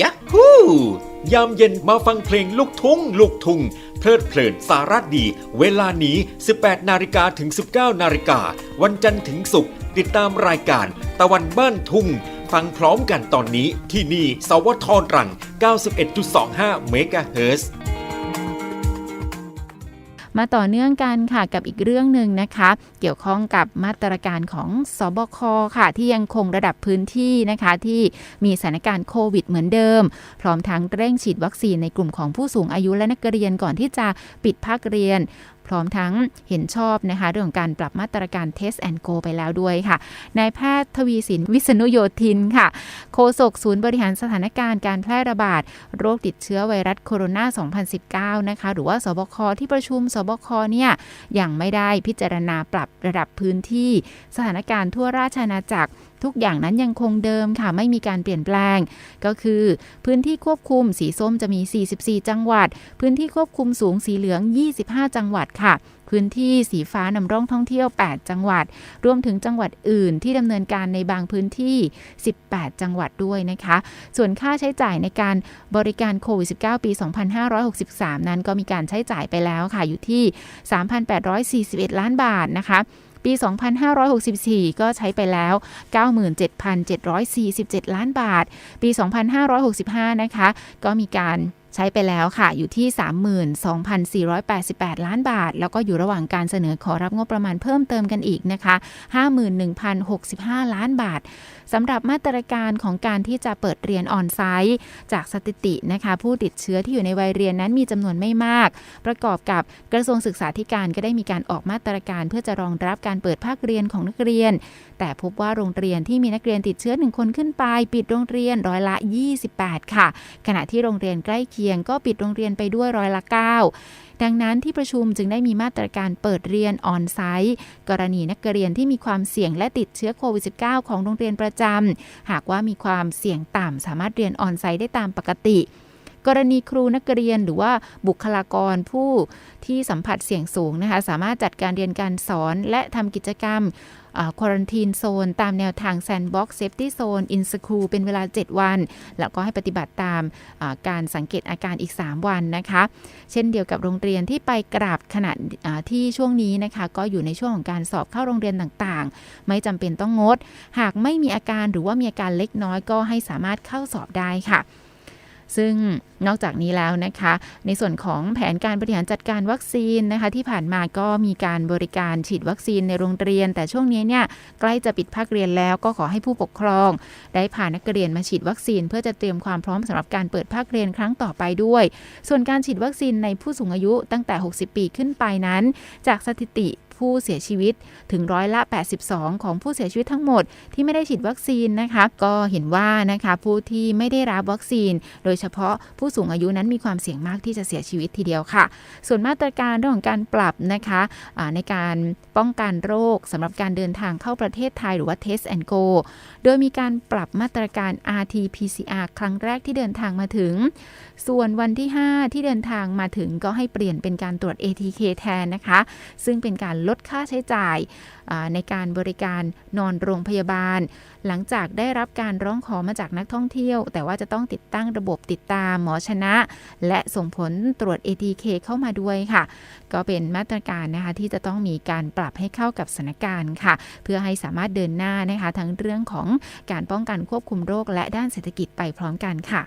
ยักฮูยามเย็นมาฟังเพลงลูกทุ่งลูกทุ่งเพลิดเพลินสาระดี เวลานี้ 18 นาฬิกาถึง 19 นาฬิกา วันจันทร์ถึงศุกร์ติดตามรายการตะวันบ้านทุ่ง ฟังพร้อมกันตอนนี้ที่นี่ สวทรรัง 91.25 เมกะเฮิร์ มาต่อเนื่องกันค่ะกับอีกเรื่องหนึ่งนะคะ เกี่ยวข้องกับมาตรการของสบคค่ะ ที่ยังคงระดับพื้นที่นะคะ ที่มีสถานการณ์โควิดเหมือนเดิม พร้อมทั้งเร่งฉีดวัคซีนในกลุ่มของผู้สูงอายุและนักเรียนก่อนที่จะปิดภาคเรียนพร้อมทั้งเห็นชอบนะคะเรื่องของการปรับมาตรการ Test and Go ไปแล้วด้วยค่ะนายแพทย์ทวีสินวิษณุโยธินค่ะ โฆษกศูนย์บริหารสถานการณ์การแพร่ระบาด โรคติดเชื้อไวรัสโคโรนา 2019 นะคะ หรือว่าสบคที่ประชุมสบคเนี่ยยังไม่ได้พิจารณาปรับระดับพื้นที่ สถานการณ์ทั่วราชอาณาจักร ทุกอย่างนั้นยังคงเดิมค่ะไม่มีการเปลี่ยนแปลง ก็คือ พื้นที่ควบคุมสีส้มจะมี 44 จังหวัด พื้นที่ควบคุมสูงสีเหลือง 25 จังหวัดค่ะพื้นที่สีฟ้านำร่องท่องเที่ยว 8 จังหวัด รวมถึงจังหวัดอื่นที่ดำเนินการในบางพื้นที่ 18 จังหวัดด้วยนะคะ ส่วนค่าใช้จ่ายในการบริการโควิด -19 ปี 2563 นั้นก็มีการใช้จ่ายไปแล้วค่ะ อยู่ที่ 3,841 ล้านบาทนะคะ ปี 2564 ก็ใช้ไปแล้ว 97,747 ล้านบาท ปี 2565 นะคะ ก็มีการ ใช้ไปแล้วค่ะอยู่ที่ 32,488 ล้านบาท แล้วก็อยู่ระหว่างการเสนอขอรับงบประมาณเพิ่มเติมกันอีกนะคะ 51,065 ล้านบาทสำหรับมาตรการของการที่จะเปิดเรียนออนไซต์จากสถิตินะคะ ผู้ติดเชื้อที่อยู่ในวัยเรียนนั้นมีจำนวนไม่มาก ประกอบกับกระทรวงศึกษาธิการก็ได้มีการออกมาตรการเพื่อจะรองรับการเปิดภาคเรียนของนักเรียน แต่พบว่าโรงเรียนที่มีนักเรียนติดเชื้อ1คนขึ้นไป ปิดโรงเรียนร้อยละ 28 ค่ะ ขณะที่โรงเรียนใกล้เคียงก็ปิดโรงเรียนไปด้วยร้อยละ 9 ดังนั้นที่ประชุมจึงได้มีมาตรการเปิดเรียนออนไซต์กรณีนักเรียนที่มีความเสี่ยงและติดเชื้อโควิด -19 ของโรงเรียนประจำหากว่ามีความเสี่ยงต่ำสามารถเรียนออนไซต์ได้ตามปกติ กรณีครูนักเรียนหรือว่าบุคลากรผู้ที่สัมผัสเสี่ยงสูงนะคะ สามารถจัดการเรียนการสอนและทำกิจกรรมควอรันทีนโซนตามแนวทางแซนบ็อกซ์เซฟตี้โซนอินสคูเป็นเวลา 7 วัน แล้วก็ให้ปฏิบัติตามการสังเกตอาการอีก 3 วันนะคะ เช่นเดียวกับโรงเรียนที่ไปกราบขณะที่ช่วงนี้นะคะ ก็อยู่ในช่วงของการสอบเข้าโรงเรียนต่างๆ ไม่จำเป็นต้องงด หากไม่มีอาการหรือว่ามีอาการเล็กน้อยก็ให้สามารถเข้าสอบได้ค่ะ ซึ่งนอกจากนี้แล้วนะคะ ในส่วนของแผนการบริหารจัดการวัคซีนนะคะ ที่ผ่านมาก็มีการบริการฉีดวัคซีนในโรงเรียน แต่ช่วงนี้เนี่ยใกล้จะปิดภาคเรียนแล้วก็ขอให้ผู้ปกครอง ได้พานักเรียนมาฉีดวัคซีน เพื่อจะเตรียมความพร้อมสำหรับการเปิดภาคเรียนครั้งต่อไปด้วย ส่วนการฉีดวัคซีนในผู้สูงอายุตั้งแต่ 60 ปีขึ้นไปนั้น จากสถิติ ผู้เสียชีวิตถึงร้อยละ 82 ของผู้เสียชีวิตทั้งหมดที่ไม่ได้ฉีดวัคซีนนะคะ ก็เห็นว่านะคะผู้ที่ไม่ได้รับวัคซีน โดยเฉพาะผู้สูงอายุนั้นมีความเสี่ยงมากที่จะเสียชีวิตทีเดียวค่ะ ส่วนมาตรการเรื่องของการปรับนะคะะในการป้องกันโรคสำหรับการเดินทางเข้าประเทศไทยหรือว่า Test and Go โดยมีการปรับมาตรการ RT-PCR ครั้งแรกที่เดินทางมาถึง ส่วนวันที่ 5 ที่เดินทางมาถึงก็ให้เปลี่ยนเป็นการตรวจ ATK แทนนะคะ ซึ่งเป็นการลลดค่าใช้จ่ายในการบริการนอนโรงพยาบาล หลังจากได้รับการร้องขอมาจากนักท่องเที่ยว แต่ว่าจะต้องติดตั้งระบบติดตามหมอชนะ และส่งผลตรวจ ATK เข้ามาด้วยค่ะ ก็เป็นมาตรการนะคะที่จะต้องมีการปรับให้เข้ากับสถานการณ์ค่ะ เพื่อให้สามารถเดินหน้านะคะทั้งเรื่องของการป้องกันควบคุมโรคและด้านเศรษฐกิจไปพร้อมกันค่ะ